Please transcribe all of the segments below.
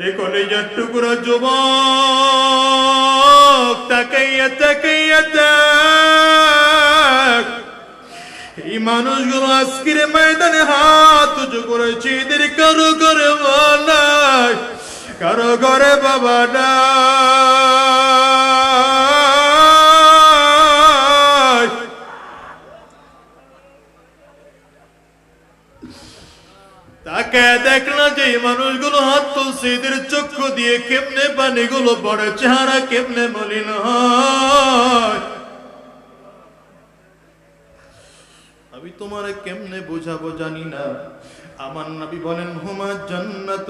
রে কলেজার যুবক, তাকাইয়া তাকাইয়া এই মানুষগুলো আজকের ময়দানে হাত উঁচু করেছে, এদের কারও ঘরে মা নাই, কারও ঘরে বাবা নাই। আমি তোমার কেমনে বোঝাবো জানি না। আমার নবী বলেন, হুমা জান্নাত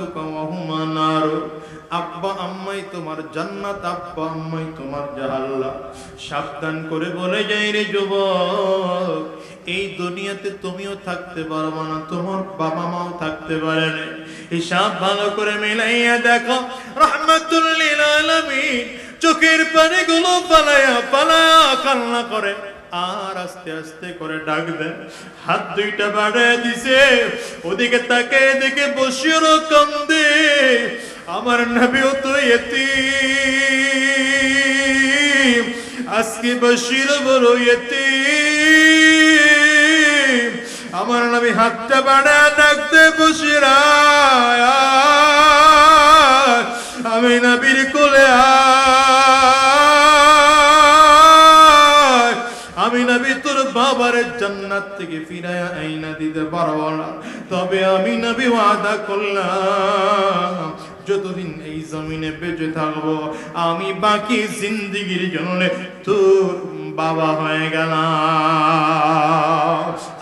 হুমা নার। আব্বা, আম্মাই তোমার জান্নাত, আব্বা, আম্মাই তোমার জাহাল্লা সাবধান করে বলে যাই রে যুবক। এই দুনিয়াতে তুমিও থাকতে পারব না, তোমার বাবা মাও থাকতে পারে না। হিসাব ভালো করে মিলাইয়া দেখো রহমতুল্লিল আলামিন চোখের পানিগুলো পালায়া পালায়া কান্না করে, আর আস্তে আস্তে করে ডাক দেন হাত দুইটা বাড়ায় দিছে, ওদিকে তাকে দেখে বসির কান্দে, আমার নবীও তো এতিম। আজকে বসির বড় এতিম। আমার নবী হাতটা বাড়ায়, ডাকতে বসিরা আমি নবীর কোলে আমি নবী তোর বাবার জান্নাত থেকে ফিরায় আইনা দিতে পারব না। তবে আমি নবী ওয়াদা করলাম, যতদিন এই জমিনে বেঁচে থাকব, আমি বাকি জিন্দিগির জন্য তোর বাবা হয়ে গেলাম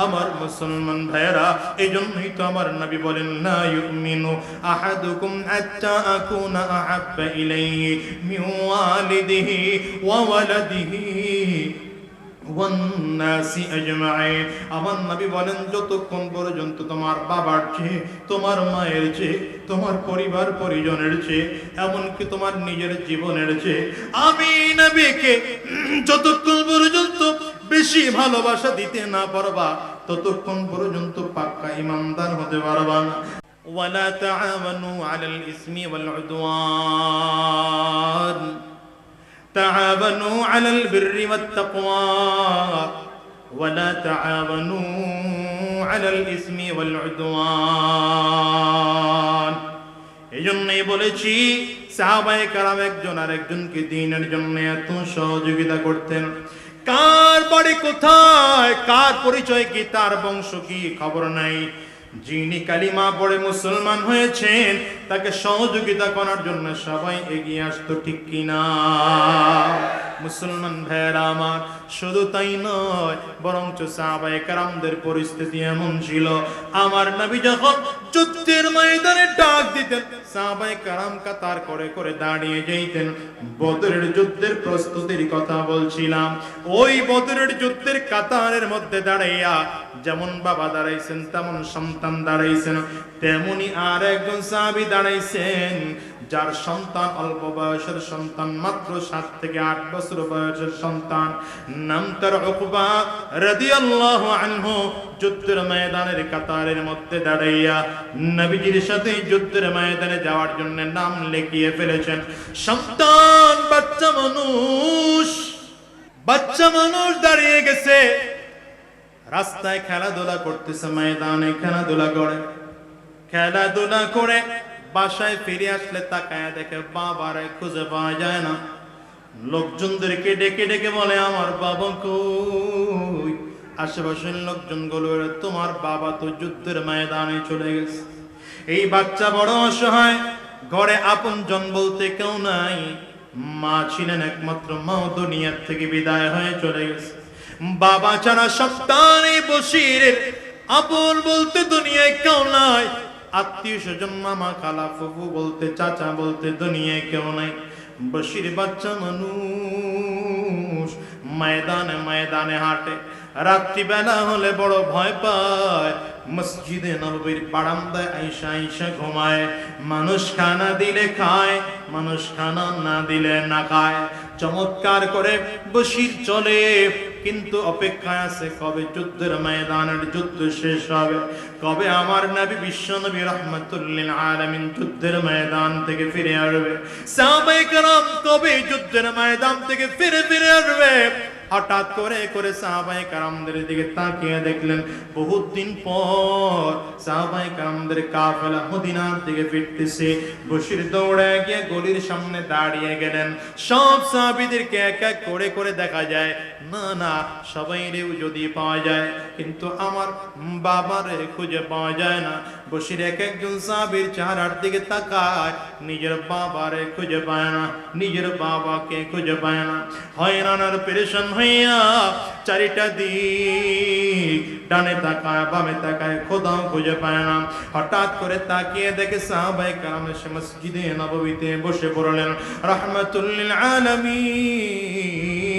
আমার মুসলমান ভাইরা এই জন্যই তো আমার নবী বলেন না ইউমিনু আহাদুকুম আত্তা আকুনা আহাব্বা ইলাইহি মিন ওয়ালিদিহি ওয়া ওয়ালাদিহি ওয়ান্নাসি আজমাইন। আমার নবী বলেন, যতক্ষণ পর্যন্ত তোমার বাবার চেয়ে, তোমার মায়ের চেয়ে, তোমার পরিবার পরিজনের চেয়ে, এমনকি তোমার নিজের জীবনের চেয়ে, আমি নবীকে যতক্ষণ পর্যন্ত বেশি ভালোবাসা দিতে না পারবা, ততক্ষণ পর্যন্ত পাক্কা ইমানদার হতে পারবা না। তাআমানু আলাল ইসমি ওয়াল উদওয়ান। تعاونوا على البر والتقوى ولا تعاونوا على الإثم والعدوان এই জন্যই বলেছি সাহাবায়ে কারাম একজন আর একজনকে দিনের জন্য এত সহযোগিতা করতেন কার বাড়ি কোথায় কার পরিচয় কি তার বংশ কি খবর নাই যিনি কালিমা পড়ে মুসলমান হয়েছেন তাকে সহযোগিতা করার জন্য সবাই এগিয়ে আসতো ঠিক কিনা? মুসলমান ভাইয়েরা আমার, শুধু তাই নয়, বরঞ্চ সাহাবায়ে কারামদের পরিস্থিতি এমন ছিল। আমার নবী যখন যুদ্ধের ময়দানে ডাক দিতেন, সাহাবায়ে কারাম কাতার করে করে দাঁড়িয়ে যাইতেন। বদরের যুদ্ধের প্রস্তুতির কথা বলছিলাম। ওই বদরের যুদ্ধের কাতারের মধ্যে দাঁড়াইয়া যেমন বাবা দাঁড়াইছেন, তেমন সন্তান দাঁড়াইছেন। তেমনি আর একজন সাহাবী দাঁড়াইছেন যার সন্তান অল্প বয়সের সন্তান, মাত্র সাত থেকে আট বছর বয়সের সন্তান, নাম তার উকবা রাদিয়াল্লাহু আনহু, যুদ্ধের ময়দানের কাতারের মধ্যে দাঁড়াইয়া নবীজির সাথে যুদ্ধের ময়দানে যাওয়ার জন্য নাম লিখিয়ে ফেলেছেন। সন্তান, বাচ্চা মানুষ বাচ্চা মানুষ দাঁড়িয়ে গেছে। রাস্তায় খেলাধুলা করতেছে, ময়দানে খেলাধুলা করে। খেলাধুলা করে বাসায় ফিরে আসলে তাকায় দেখে বাবারে খুঁজে পাওয়া যায় না। লোকজনদেরকে ডেকে ডেকে বলে, আমার বাবা কই? আশেপাশের লোকজনগুলো তোমার বাবা তো যুদ্ধের ময়দানে চলে গেছে। এই বাচ্চা বড় অসহায়, ঘরে আপন জন বলতে কেউ নাই। মা ছিলেন একমাত্র মাও দুনিয়ার থেকে বিদায় হয়ে চলে গেছে। বাবা ছাড়া সন্তান এই বসিরের আপন বলতে দুনিয়ায় কেউ নাই। আত্মীয় স্বজন মামা খালা ফুফু বলতে চাচা বলতে দুনিয়ায় কেউ নাই। বসির বাচ্চা মানুষ, ময়দানে ময়দানে হাঁটে। রাত্রিবেলা হলে বড় ভয় পায়। মসজিদে নবীর বারান্দায় আইসা আইসা ঘুমায়, মানুষ খানা দিলে খায়, মানুষ খানা না দিলে না খায়। চমৎকার করে বসির চলে, কিন্তু অপেক্ষায় আছে কবে যুদ্ধের ময়দানের যুদ্ধ শেষ হবে? কবে আমার নবী বিশ্ব নবী রহমতুল্লিল আলামিন যুদ্ধের ময়দান থেকে ফিরে আসবে? সাহাবায়ে কেরাম কবে যুদ্ধের ময়দান থেকে ফিরে ফিরে আসবে? হঠাৎ করে করে সাহাবাই কারামদের দিকে তাকিয়ে দেখলেন, বহুত দিন পর সাহাবাই কামদের কাফেলা মদিনার দিকে ফিরতেছে। বসির দৌড়ে গিয়ে গলির সামনে দাঁড়িয়ে গেলেন। সব সাহাবিদেরকে এক এক করে করে দেখা যায়। না না সবাই রেউ যদি পাওয়া যায়, কিন্তু আমার বাবারে খুঁজে পাওয়া যায় না। বসির এক একজন সাহাবির চেহারার দিকে তাকায়। নিজের বাবারে খুঁজে পায় না, নিজের বাবাকে খুঁজে পায় না। হয়রানার পেরেশান হইয়া চারিটা দিক ডানে তাকায়, বামে তাকায় খোদাও খুঁজে পায় না। হঠাৎ করে তাকিয়ে দেখে সাহাবাই কালাম এসে মসজিদে নববীতে বসে পড়লেন। রহমতুল্লিল আলামিন।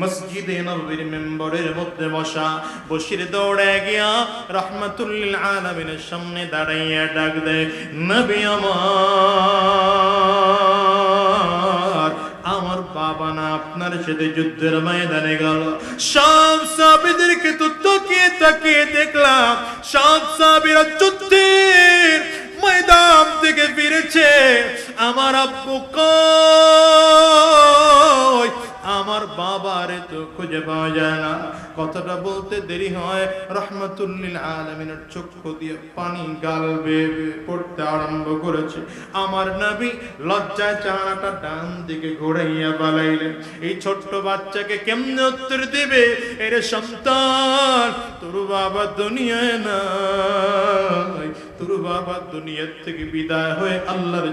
মসজিদে নববীর মেম্বরের মধ্যে বসা। বসির দৌড়ে গিয়া রহমতুল্লিল আলামিনের সামনে দাঁড়াইয়া ডাক দেয়, নবী আমার আমার বাবা না আপনার সাথে যুদ্ধের ময়দানে গেল। সব সাবিদেরকে তো তাকিয়ে তাকিয়ে দেখলাম, সব সাবিরা যুদ্ধের ময়দান থেকে ফিরেছে। আমার আব্বু কই আমার বাবারে তো খুঁজে পাওয়া যায় না। কথাটা বলতে দেরি হয়। রহমতুল্লিল আলমিনের চক্ষু দিয়ে পানি গাল বেয়ে পড়তে আরম্ভ করেছে। আমার নবী লজ্জায় চাহানাটা ডান দিকে ঘোরাইয়া বালাইলেন। এই ছোট্ট বাচ্চাকে কেমনে উত্তর দিবে? এর সন্তান তোর বাবা দুনিয়ায় তোর বাবা দুনিয়ার থেকে বিদায় হয়ে আল্লাহর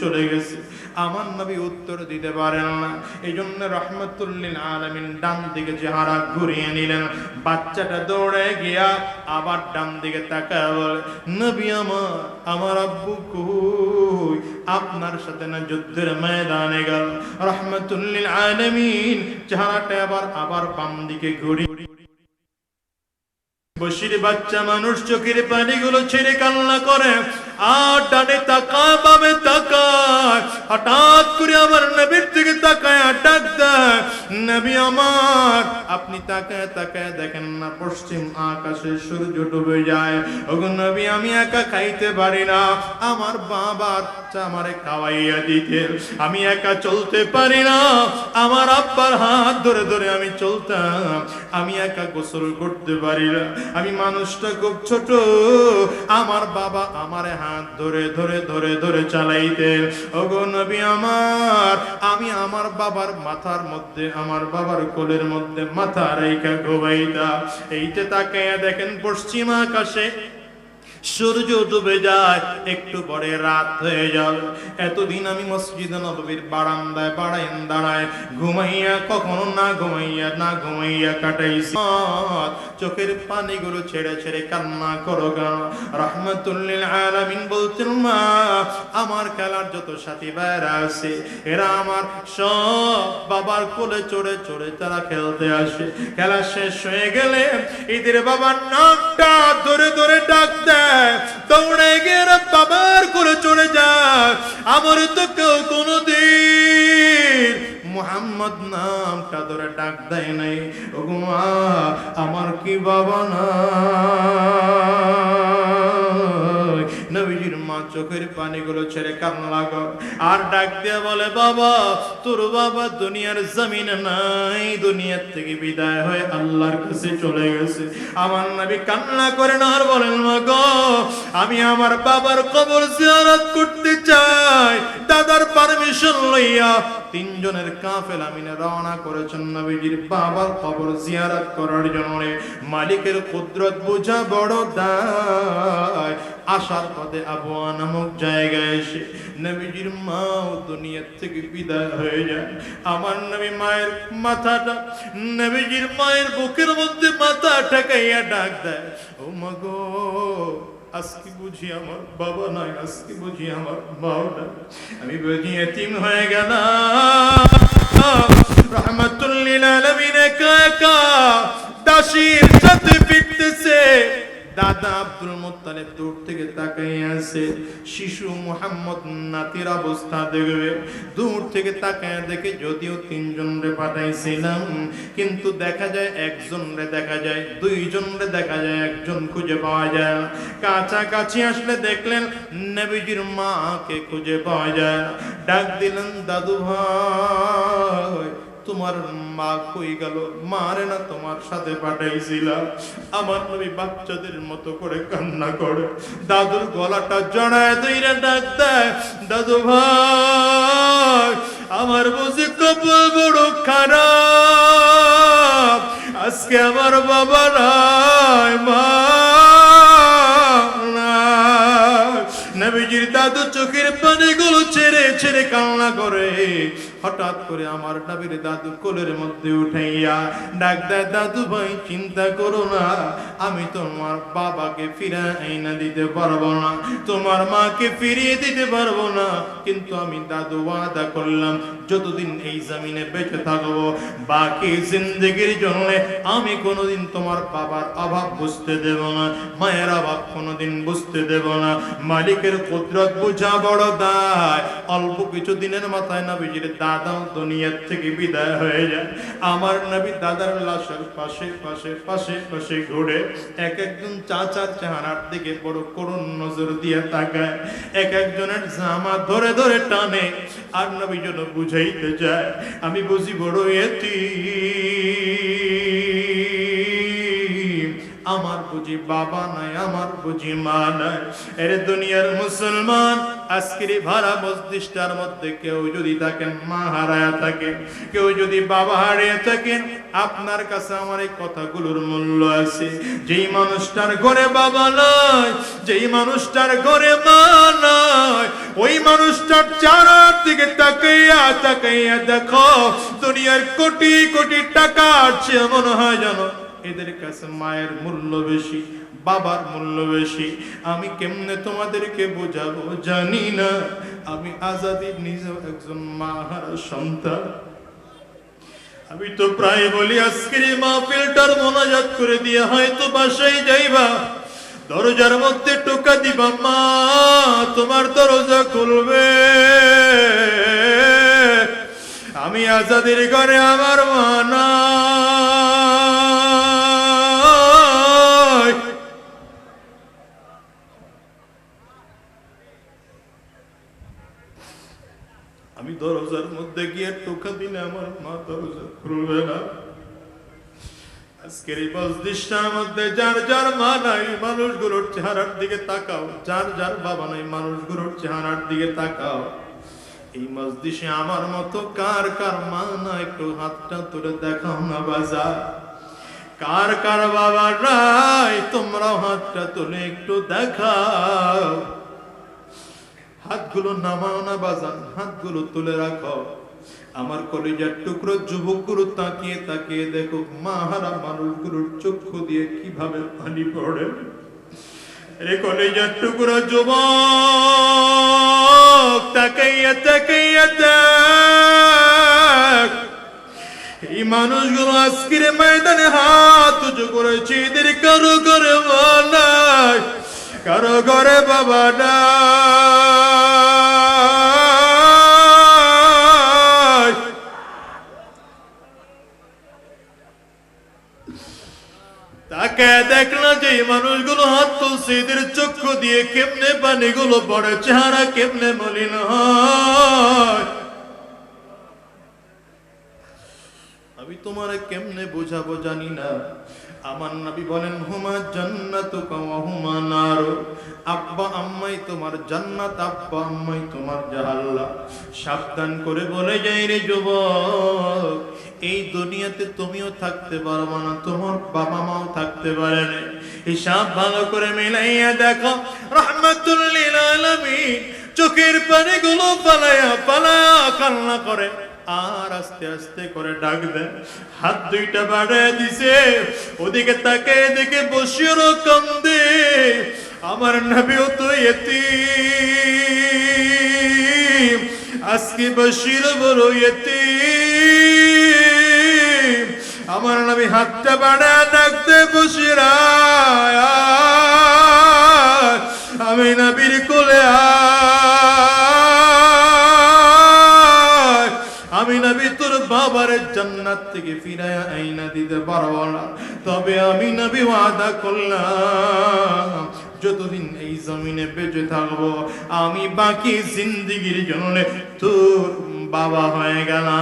চলে গেছে। আমার নবী উত্তর দিতে পারেন না। এই জন্য রহমতুল্লিল আলমিন ডান দিকে চেহারা ঘুরিয়ে নিলেন। বাচ্চাটা দৌড়ে গিয়া আবার ডান দিকে বলে, নবী আমার আমার আব্বু আপনার সাথে না যুদ্ধের ময়দানে গেল। রহমতুল্লিল আলমিন চেহারাটা আবার আবার বাম দিকে ঘুরি বসির বাচ্চা মানুষ চোখের পানিগুলো ছেড়ে কান্না করে। আর ডানে তাকায়, বামে তাকায়। হঠাৎ করে আমার নবীর দিকে তাকায়, ডাক দেয়, নবী আমার, আপনি তাকায় তাকায় দেখেন না, পশ্চিম আকাশে সূর্য ডুবে যায়। ওগো নবী, আমি একা খাইতে পারি না। আমার বাবার আমারে খাওয়াইয়া দিতে। আমি একা চলতে পারি না। আমার আব্বার হাত ধরে ধরে আমি চলতাম। আমি একা গোসল করতে পারি না। আমি মানুষটা খুব ছোট। আমার বাবা আমার হাত ধরে ধরে ধরে ধরে চালাইতে ওগো নবী আমার, আমি আমার বাবার মাথার মধ্যে, আমার বাবার কোলের মধ্যে মাথা রেখা ঘুমাইতা এইটা তাকে দেখেন পশ্চিম আকাশে সূর্য ডুবে যায়, একটু পরে রাত হয়ে যাবে এতদিন আমি মসজিদ নবীর বারান্দায় বাড়াইন দাঁড়ায় ঘুমাইয়া কখনো না ঘুমাইয়া না ঘুমাইয়া কাটাইছি। চোখের পানিগুলো ছেড়ে ছেড়ে কান্না করো গান রহমতুল্লিল আলামিন বলতেন, মা, আমার খেলার যত সাথী ভাইরা আছে, এরা আমার সব বাবার কোলে চড়ে চড়ে তারা খেলতে আসে। খেলা শেষ হয়ে গেলে এদের বাবার নামটা ধরে ধরে ডাক দৌড়ে গিয়ে বাবার চলে চড়ে যায়। আমার তো কেউ কোনোদিন মোহাম্মদ নামটা ধরে ডাক দেয় নাই। ওগুমা আমার কি বাবা না? চোখের পানিগুলো ছেড়ে কান্না লাগো। আর ডাক দিয়ে বলে, বাবা, তোর বাবা দুনিয়ার জমিনে নাই। দুনিয়ার থেকে বিদায় হয়ে আল্লাহর কাছে চলে গেছে। আমার নবী কান্না করেন আর বলেন মা গো আমি আমার বাবার কবর জিয়ারত করতে চাই। দাদার পারমিশন লইয়া তিনজনের কাফেলা মিনে রওনা করেছেন নবীজির বাবার কবর জিয়ারত করার জন্য। মালিকের কুদরত বোঝা বড় দায়। আসার পথে আবহাওয়া নামক জায়গায় এসে নবীজির মাও দুনিয়ার থেকে বিদায় হয়ে যায়। আমার নবী মায়ের মাথাটা, নবীজির মায়ের বুকের মধ্যে মাথা ঠেকাইয়া ডাক দেয়, ও মাগো আজকে বুঝি আমার বাবা নয় আজকে বুঝি আমার মাও নয় আমি বুঝি এতিম হয়ে গেলাম। রহমতুল্লিল আলমিন একা দাসীর সাথে ফিরতেছে। দাদা আব্দুল মুত্তালিব দূর থেকে তাকাই আছে শিশু মুহাম্মদ নাতির অবস্থা দেখবে দূর থেকে তাকায় দেখে যদিও তিনজন রে পাঠাইছিলাম, কিন্তু দেখা যায় একজন রে দেখা যায়, দুইজন রে দেখা যায়, একজন খুঁজে পাওয়া যায় না। কাছাকাছি আসলে দেখলেন নবীজির মাকে খুঁজে পাওয়া যায়। ডাক দিলেন, দাদু ভাই তোমার মা কই গেল? মারে না তোমার সাথে পাঠাইছিলাম। আমার নবী বাচ্চাদের মতো করে কান্না করে। দাদুর গলাটা জড়ায় দইরা ডাক দেয়, দাদু ভাই, আমার বুঝি কপাল বড় খারাপ। আজকে আমার বাবা নাই, মা। নবীজির দাদু চোখের পানিগুলো ছেড়ে ছেড়ে কান্না করে। হঠাৎ করে আমার নবীর দাদু কোলের মধ্যে উঠাইয়া ডাক দেয়, দাদু ভাই, চিন্তা করো না, আমি তোমার বাবাকে ফিরে আইনা দিতে পারব না। তোমার মাকে ফিরিয়ে দিতে পারব না, কিন্তু আমি দাদু ওয়াদা করলাম, যতদিন এই জমিনে বেঁচে থাকব, বাকি জিন্দগির জন্য আমি কোনোদিন তোমার বাবার অভাব বুঝতে দেব না, মায়ের অভাব কোনোদিন বুঝতে দেব না। মালিকের কুদরত বোঝা বড় দায়, অল্প কিছু দিনের মাথায় না নবীজির দাদাও দুনিয়ার থেকে বিদায় হয়ে যায়। আমার নবী দাদার লাশের পাশে পাশে পাশে পাশে ঘুরে এক একজন চাচার চেহারার দিকে বড় করুণ নজর দিয়ে তাকায়। এক একজনের জামা ধরে ধরে টানে। আর নবী যেন বুঝাইতে যায় আমি বুঝি বড় এতি আমার বুঝি বাবা নাই, আমার বুঝি মা নাই। এর দুনিয়ার মুসলমান, আজকের ভাড়া মসজিদটার মধ্যে কেউ যদি থাকেন, মা হারায়া থাকে, কেউ যদি বাবা হারিয়ে থাকেন, আপনার কাছে আমার এই কথাগুলোর মূল্য আছে। যেই মানুষটার ঘরে বাবা নয় যেই মানুষটার ঘরে মা নয় ওই মানুষটার চারার দিকে তাকাইয়া তাকাইয়া দেখো, দুনিয়ার কোটি কোটি টাকা আছে মনে হয় জানো এদের কাছে মায়ের মূল্য বেশি, বাবার মূল্য বেশি। আমি কেমনে তোমাদেরকে বোঝাবো জানি না। আমি আজাদির নিজেও একজন মা হারা সন্তান। আমি তো প্রায় বলি, আজকের এই মাহফিলটার মোনাজাত করে দিয়ে হয়তো বাসায় যাইবা। দরজার মধ্যে টোকা দিবা, মা, তোমার দরজা খুলবে। আমি আজাদের ঘরে আমার মা দরজার মধ্যে গিয়ে টোকা দিলে আমার মা দরজা খুলবে না। আজকের এই মসজিদটার মধ্যে যার যার মা নাই, মানুষগুলোর চেহারার দিকে তাকাও। যার যার বাবা নাই, মানুষগুলোর চেহারার দিকে তাকাও। এই মসজিদে আমার মতো কার কার মা না একটু হাতটা তুলে দেখাও না বাজার কার কার বাবা নাই, তোমরাও হাতটা তুলে একটু দেখাও। হাতগুলো নামাও না বাজান, হাতগুলো তুলে রাখো। আমার কলেজার টুকরো যুবকগুলো তাকিয়ে তাকিয়ে দেখো, মাহারা মানুষগুলোর চক্ষু দিয়ে কীভাবে পানি পড়ে। রে কলেজার টুকরো যুবক, তাকাইয়া তাকাইয়া এই মানুষগুলো আজকের ময়দানে হাত উঁচু করেছে, এদের কারও মা নাই। কারও ঘরে বাবা নাই তাকে দেখল যে মানুষগুলো হাত তুলছে, এদের চক্ষু দিয়ে কেমনে পানিগুলো পড়ে, চেহারা কেমনে মলিন হয়? আমি তোমার কেমনে বোঝাবো জানি না। আমার নবী বলেন, হুমা জান্নাতু হুমা নার। আব্বা, আম্মাই তোমার জান্নাত, আব্বা, আম্মাই তোমার জাহান্নাম। সাবধান করে বলে যাই রে যুবক, এই দুনিয়াতে তুমিও থাকতে পারব না, তোমার বাবা মাও থাকতে পারে না। হিসাব ভালো করে মিলাইয়া দেখো রহমাতুল লিল আলামিন চোখের পানিগুলো পালায়া পালায়া কান্না করে। আর আস্তে আস্তে করে ডাক দেয় হাত দুইটা বাড়ায় দিছে। ওদিকে তাকে দেখে বসিরও কান্দে। আমার নবীও তো এতি আজকে বসির বড় এতি আমার নবী হাতটা বাড়ায় ডাকতে বসিরা। আমি নবীর কোলে আয়। আমি নবী, তোর বাবার জান্নাত থেকে ফিরায় আইনা দিতে পারব না। তবে আমি নবী ওয়াদা করলাম, যতদিন এই জমিনে বেঁচে থাকব, আমি বাকি জিন্দিগির জন্য তোর বাবা হয়ে গেলাম।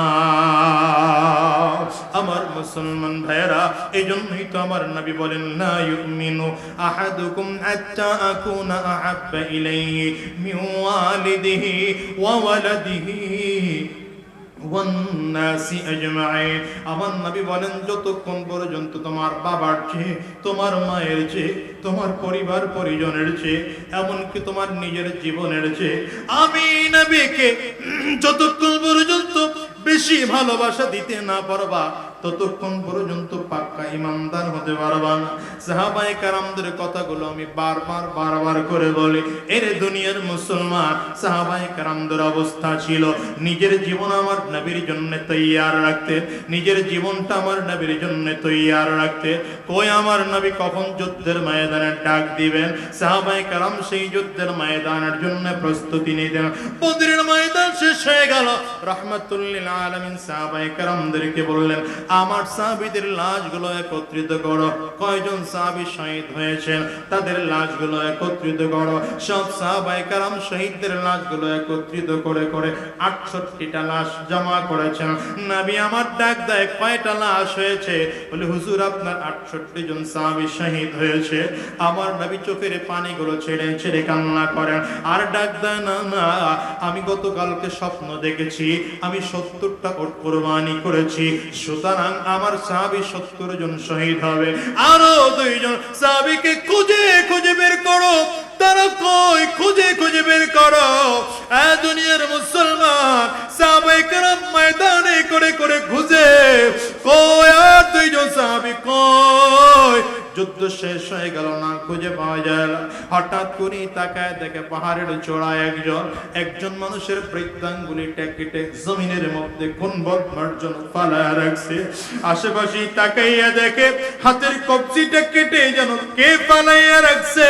আমার মুসলমান ভাইরা এই জন্যই তো আমার নবী বলেন না ইউমিনু আহাদুকুম হাত্তা আকুনা আহাব্বা ইলাইহি মিন ওয়ালিদিহি ওয়া ওয়ালাদিহি আমার নবী বলেন, যতক্ষণ পর্যন্ত তোমার বাবার চেয়ে, তোমার মায়ের চেয়ে, তোমার পরিবার পরিজনের চেয়ে, এমনকি তোমার নিজের জীবনের চেয়ে, আমি নবীকে যতক্ষণ পর্যন্ত বেশি ভালোবাসা দিতে না পারবা ততক্ষণ পর্যন্ত পাক্কা ইমানদার হতে পারবা না। সাহাবায়ে কারামদের কথাগুলো আমি বারবার বারবার করে বলি। এর দুনিয়ার মুসলমান, সাহাবায়ে কারামদের অবস্থা ছিল, নিজের জীবন আমার নবীর জন্য তৈয়ার রাখতে, নিজের জীবনটা আমার নবীর জন্য তৈয়ার রাখতে। কই আমার নবী কখন যুদ্ধের ময়দানে ডাক দিবেন? সাহাবায়ে কারাম সেই যুদ্ধের ময়দানের জন্য প্রস্তুতি নিতেন। বদরের ময়দান শেষ হয়ে গেল। রহমাতুল্লিল আলামিন সাহাবায়ে কারামদেরকে বললেন আমার সাহাবীদের লাশগুলো একত্রিত করো। কয়জন সাহাবী শহীদ হয়েছেন? তাদের লাশগুলো একত্রিত করো। সব সাহাবায়ে কারাম শহীদদের লাশগুলো একত্রিত করে করে 68টা লাশ জমা করেছেন। নবী আমার ডাক দেয়, কয়টা লাশ হয়েছে? বলে, হুজুর, আপনার 68 জন সাহাবী শহীদ হয়েছে। আমার নবী চোখের পানিগুলো ছেড়ে ছেড়ে কান্না করেন। আর ডাক দেয়, না না, আমি গতকালকে স্বপ্ন দেখেছি। আমি সত্তরটা ওট কোরবানি করেছি। সুতরাং আমার সাহাবি সত্তর জন শহীদ হবে। আরও দুইজন সাহাবিকে খুঁজে খুঁজে বের করো। তারা কই? খুঁজে খুঁজে বের করো। দুনিয়ার মুসলমান ময়দানে করে করে খুঁজে। কয় আর দুইজন সাহাবি কই? যুদ্ধ শেষ হয়ে গেল না, খুঁজে পাওয়া যায় না। হঠাৎ করে তাকায় দেখে পাহাড়ের চড়ায় একজন একজন মানুষের বৃত্তাঙ্গুলি কেটে জমিনের মধ্যে কোন বদমার জন্য ফালায় রাখছে। আশেপাশে তাকাইয়া দেখে হাতের কবজিটা কেটে যেন কে ফালাইয়া রাখছে?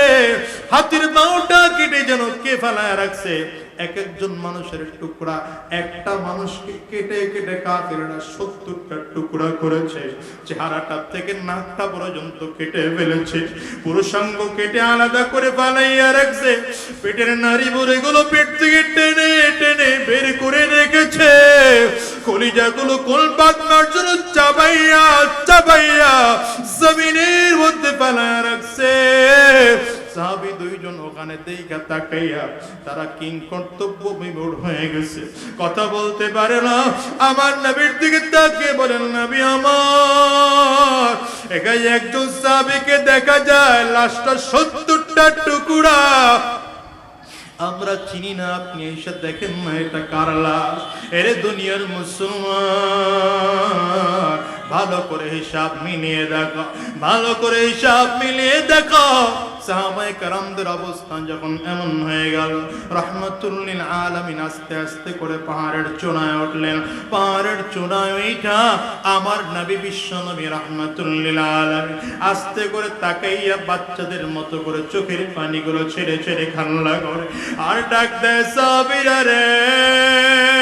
হাতের বাউটা কেটে যেন কে ফালাইয়া রাখছে? এক একজন মানুষের টুকরা। একটা মানুষকে কেটে কেটে কাফেররা সত্তরটা টুকরা করেছে। চেহারাটা থেকে নাকটা পর্যন্ত কেটে ফেলেছে। পুরুষাঙ্গ কেটে আলাদা করে পালাইয়া রাখছে। পেটের নারী গুলো পেট থেকে টেনে টেনে বের করে রেখেছে। কলিজাগুলো কোল পাতনার জন্য চাবাইয়া দেখা তাকাইয়া, তারা কিং কর্তব্য হয়ে গেছে। কথা বলতে পারে না। আমার নবীর দিকে তাকিয়ে বলেন, নবী আমার, এখানে একজন সাহাবীকে দেখা যায়, লাশটা সত্তরটা টুকুরা। আমরা চিনি না, আপনি এসে দেখেন না, এটা কার লাশ? এরে দুনিয়ার মুসলমান। ভালো করে হিসাব মিলিয়ে দেখো, ভালো করে হিসাব মিলিয়ে দেখো। সাহাবায়ে কারামদের অবস্থান যখন এমন হয়ে গেল রহমতুল্লিল আলামিন আস্তে আস্তে করে পাহাড়ের চূড়ায় উঠলেন। পাহাড়ের চূড়ায় ওইটা আমার নবী বিশ্ব নবী রহমতুল্লিল আলামিন আস্তে করে তাকাইয়া বাচ্চাদের মতো করে চোখের পানিগুলো ছেড়ে ছেড়ে খান্না করে, আর ডাক দেয় সাবিরা রে।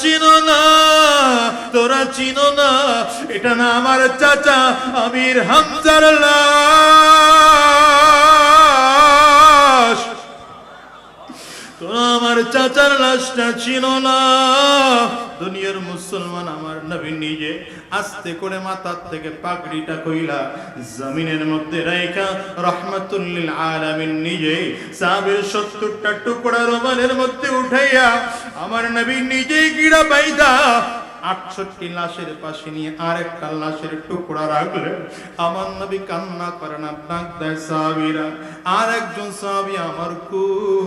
চিনো না তোরা চিনো না এটা না আমার চাচা আমির হামজার তোরা আমার চাচার লাশটা ছিল না। দুনিয়ার মুসলমান আমার নবী নিজে আস্তে করে মাথার থেকে পাগড়িটা কইলা, জমিনের মধ্যে রাইখা রহমাতুল্লিল আলামিন নিজে সাবের সত্তরটা টুকরা রোমানের মধ্যে উঠাইয়া আমার নবী নিজেই গিরা বাইদা আটষট্টি লাশের পাশে নিয়ে আরেকটা লাশের টুকরা রাখলেন আমার নবী কান্না করে না, ডাক দেয় সাহাবীরা। আর একজন সাহাবী আমার কই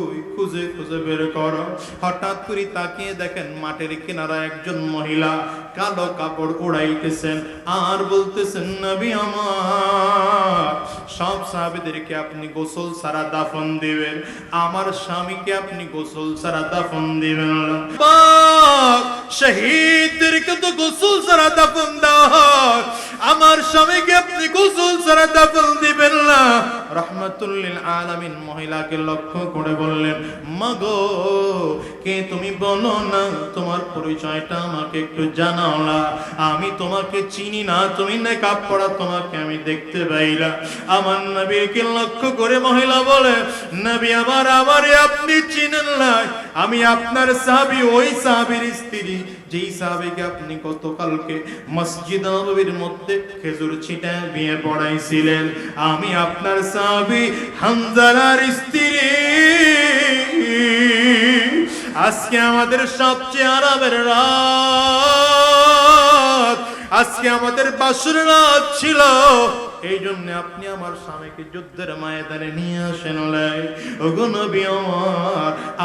খুঁজে খুঁজে বের করো। হঠাৎ করে তাকিয়ে দেখেন মাঠের কিনারা একজন মহিলা কালো কাপড় উড়াইতেছেন। আর বলতেছেন, নবী আমার, সব সাহাবীদেরকে আপনি গোসল ছাড়া দাফন দিবেন। আমার স্বামীকে আপনি গোসল ছাড়া দাফন দিবেন না। পাক শহীদ তো গোসল ছাড়া দাফন দেওয়া আমার স্বামীকে আপনি গোসল ছাড়া দাফন দিবেন না। রহমাতুল্লিল আলামিন মহিলাকে লক্ষ্য করে বললেন মাগো, কে তুমি বলো না? তোমার পরিচয়টা আমাকে একটু জানাও না। আমি তোমাকে চিনি না, তুমি না পড়া তোমাকে আমি দেখতে পাইলা আমার নবীকে লক্ষ্য করে মহিলা বলে, নবী আমার আমারে আপনি চিনেন না আমি আপনার সাহাবি, ওই সাহাবির স্ত্রী। যেই সাহাবীকে আপনি গতকালকে মসজিদ নববীর মধ্যে খেজুর ছিটা বিয়ে পড়াইছিলেন। আমি আপনার সাহাবী হামজালার স্ত্রী। আজকে আমাদের সবচেয়ে আরামের রাত। আজকে আমাদের বাসুর রাত ছিল। এই জন্য আপনি আমার স্বামীকে যুদ্ধের ময়দানে নিয়ে আসেন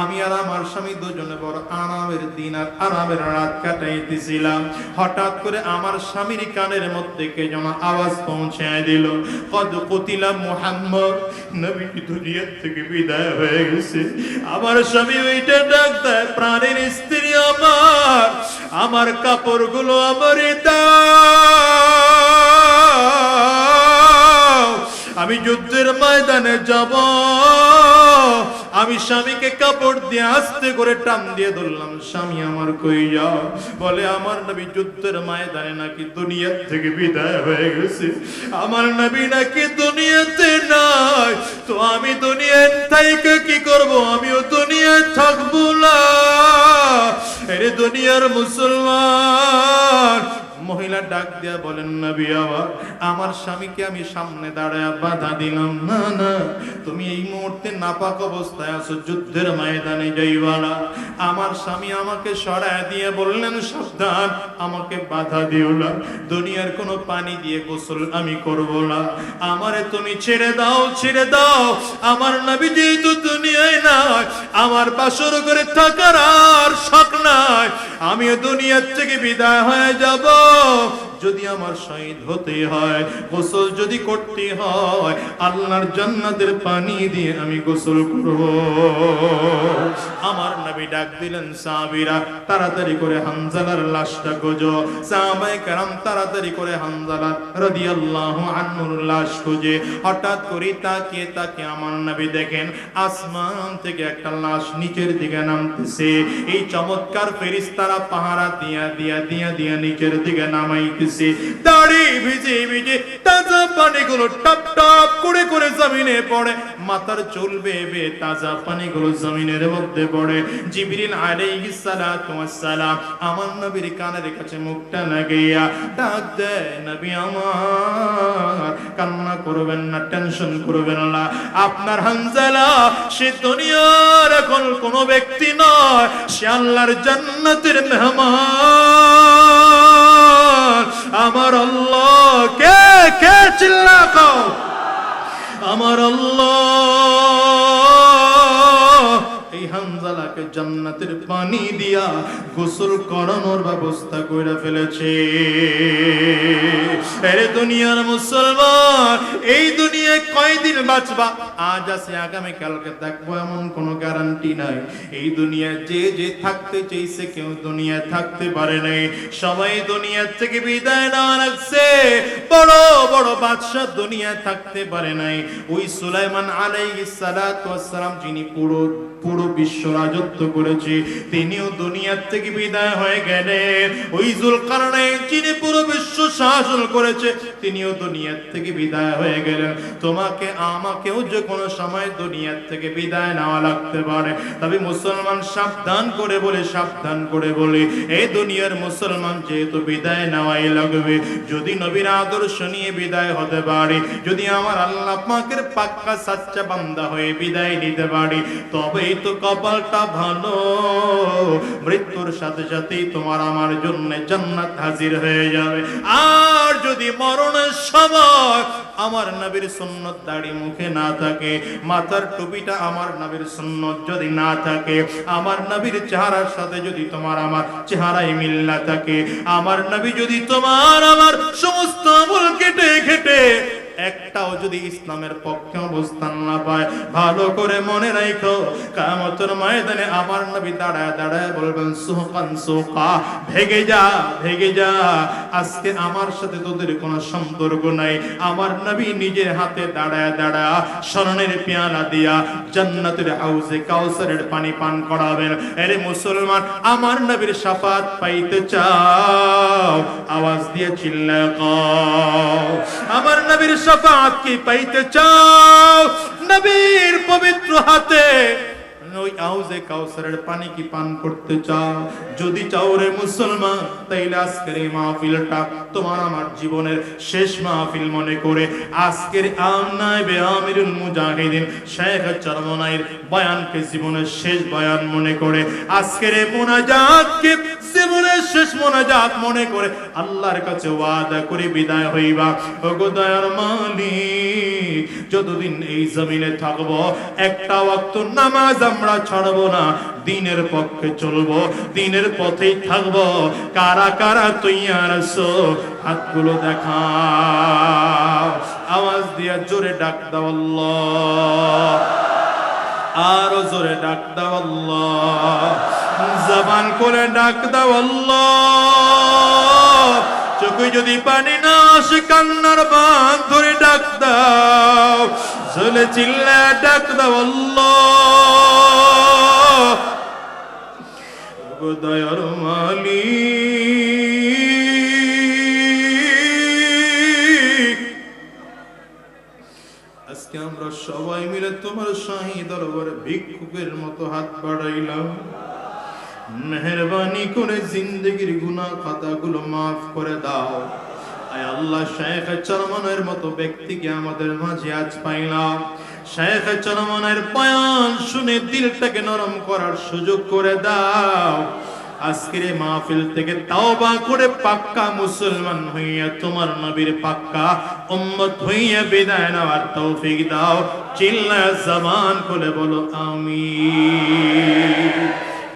আমি আর আমার স্বামী দুজনে বড় আরামের দিন আর আরামের রাত কাটাইতেছিলাম। হঠাৎ করে আমার স্বামীর কানের মধ্যে কে যেন আওয়াজ পৌঁছায় দিল। কদ কতিলা মুহাম্মদ নবী দুনিয়ার থেকে বিদায় হয়ে গেছে। আমার স্বামী ওইটা ডাক প্রাণের স্ত্রী আমার আমার কাপড়গুলো আমার দাও। আমি যুদ্ধের ময়দানে যাব। আমি স্বামীকে কাপড় দিয়ে আস্তে করে টান দিয়ে ধরলাম, স্বামী আমার কই যাও? বলে, আমার নবী যুদ্ধের ময়দানে নাকি দুনিয়ার থেকে বিদায় হয়ে গেছে। আমার নবী নাকি দুনিয়াতে নাই। তো আমি দুনিয়ার থেকে কি করব? আমিও দুনিয়ায় থাকব না। এরে দুনিয়ার মুসলমান মহিলা ডাক দিয়া বলেন, নবী, আবার আমার স্বামীকে আমি সামনে দাঁড়ায় বাধা দিলাম। না না, তুমি এই মুহূর্তে নাপাক অবস্থায় আছো, যুদ্ধের ময়দানে যাইবা না আমার স্বামী আমাকে সরায় দিয়ে বললেন, সাবধান, আমাকে বাধা দিও না। দুনিয়ার কোনো পানি দিয়ে গোসল আমি করব না। আমারে তুমি ছেড়ে দাও ছেড়ে দাও। আমার নবী যেহেতু দুনিয়ায় নাই, আমার বাসর করে থাকার আর শখ নাই। আমিও দুনিয়ার থেকে বিদায় হয়ে যাব। בסוף, যদি আমার শহীদ হতে হয়, গোসল যদি করতে হয়, আল্লাহর জান্নাতের পানি দিয়ে আমি গোসল করব। আমার নবী ডাক দিলেন, সাহাবীরা, তাড়াতাড়ি করে হানজালার লাশটা গোজো সাহাবায়ে কেরাম তাড়াতাড়ি করে হানজালা রাদিয়াল্লাহু আনহুর লাশ খুঁজে। হঠাৎ করে তাকিয়ে তাকিয়ে আমার নবী দেখেন, আসমান থেকে একটা লাশ নিচের দিকে নামতেছে। এই চমৎকার ফেরেশতারা পাহারা দিয়া দিয়া দিয়া দিয়া নিচের দিকে নামাইতেছে। দাড়ি ভিজে ভিজে, তাজা পানিগুলো টপ টপ করে করে জমিনে পড়ে। চুল বেবে তাজা পানিগুলো জমিনের মধ্যে পড়ে। জিবরিল আলাইহিস সালাতু সালাম আমার নবীর কানের কাছে মুখটা ডাক দেয়, নবী আমার, কান্না করবেন না, টেনশন করবেন না। আপনার সে দুনিয়ার এখন কোনো ব্যক্তি নয়, সে আল্লাহর জান্নাতের মেহমান। আমার আল্লাহ কে কে চিল্লা কও? আমার আল্লাহ জান্নাতের পানি দিয়া গোসল করানোর ব্যবস্থা করে ফেলেছে। আরে দুনিয়ার মুসলমান, এই দুনিয়ায় কয়দিন বাঁচবা? আজ আছে, আগামী কালকে থাকব এমন কোনো গ্যারান্টি নাই। এই দুনিয়ায় যে যে থাকতে চাইছে, কেউ দুনিয়ায় থাকতে পারে নাই। সবাই দুনিয়ার থেকে বিদায় না রাখছে বড় বড় বাদশাহ দুনিয়ায় থাকতে পারে নাই। ওই সুলাইমান আলাইহিস সালাতু ওয়াস সালাম, যিনি পুরো পুরো বিশ্ব রাজত্ব করেছে। তিনিও দুনিয়ার থেকে বিদায় হয়ে গেলেন ওই জুলকারনাইন যিনি পুরো বিশ্ব শাসন করেছে, তিনিও দুনিয়ার থেকে বিদায় হয়ে গেলেন। তোমাকে, আমাকেও যে কোনো সময় দুনিয়ার থেকে বিদায় নেওয়া লাগতে পারে। তবে মুসলমান সাবধান করে বলে, সাবধান করে বলে, এই দুনিয়ার মুসলমান যেহেতু বিদায় নেওয়াই লাগবে, যদি নবীর আদর্শ নিয়ে বিদায় হতে পারে, যদি আমার আল্লাহ পাকের পাক্কা সাচ্চা বান্দা হয়ে বিদায় নিতে পারি, তবেই তো কপালটা ভালো মৃত্যুর সাথে সাথেই তোমার আমার জন্য জান্নাত হাজির হয়ে যাবে। আর যদি মরণের সময় আমার নবীর সুন্নত দাড়ি মুখে না থাকে, মাথার টুপিটা আমার নবীর সুন্নত যদি না থাকে, আমার নবীর চেহারার সাথে যদি তোমার আমার চেহারাই মিল না থাকে, আমার নবী যদি তোমার আমার সমস্ত আমল কেটে কেটে একটাও যদি ইসলামের পক্ষে অবস্থান না পায়, ভালো করে মনে রাখো কামতের ময়দানে আমার নবী দাঁড়ায় দাঁড়ায় বলবেন সুহকান সুকা ভেগে যা ভেগে যা। আজকে আমার সাথে তোদের কোনো সম্পর্ক নাই। আমার নবী নিজের হাতে দাঁড়ায় দাঁড়া স্মরণের পেয়ালা দিয়া জান্নাতের হাউসে কাউসারের পানি পান করাবেন। আরে মুসলমান, আমার নবীর শাফাত পাইতে চাও, আওয়াজ দিয়ে চিল্লা আমার নবীর শাফাত কি পাইতে চাও? নবীর পবিত্র হাতে ওই আউজে কাউসারের পানি কি পান করতে চাও? যদি চাও রে মুসলমান, তাইলে আজকের এই মাহফিলটা তোমার আমার জীবনের শেষ মাহফিল মনে করে। আজকের আমনাইবে আমিরুল মুজাহিদিন, শেখ চরমনাইর বয়ানকে জীবনের শেষ বয়ান মনে করে। আজকের এই মোনাজাতকে জীবনের শেষ মোনাজাত মনে করে আল্লাহর কাছে ওয়াদা করে বিদায় হইবা। ওগো দয়ার মালিক, যতদিন এই জমিনে থাকব, একটা ওয়াক্ত নামাজ আমরা ছাড়বো না, দিনের পক্ষে চলবো, দিনের পথেই থাকব। কারা কারা তৈয়ার আছো? হাতগুলো দেখা আওয়াজ দিয়া জোরে ডাক দাও আল্লাহ। আরও জোরে ডাক দাও আল্লাহ। জবান করে ডাক দাও আল্লাহ। চোখে যদি পানি না আসে, কান্নার বান ধরে ডাক দাও। চলে চিল্লা ডাক দাও আল্লাহ। দয়ার মালিক। আজকে আমরা সবাই মিলে তোমার শাহী দরবারে ভিক্ষুকের মতো হাত বাড়াইলাম। মেহরবানি করে জিন্দগির গুনাহ খাতাগুলো মাফ করে দাও। চরমনের মতো ব্যক্তিকে আমাদের মাঝে আজ শেখ চরমনের শুনে নরম করার সুযোগ করে দাও। আজকের মাহফিল থেকে তাওবা করে পাক্কা মুসলমান হইয়া তোমার নবীর পাক্কা উম্মত হইয়া বিদায় নেওয়ার তৌফিক দাও। চিল্লা জবান খুলে বলো, আমিন।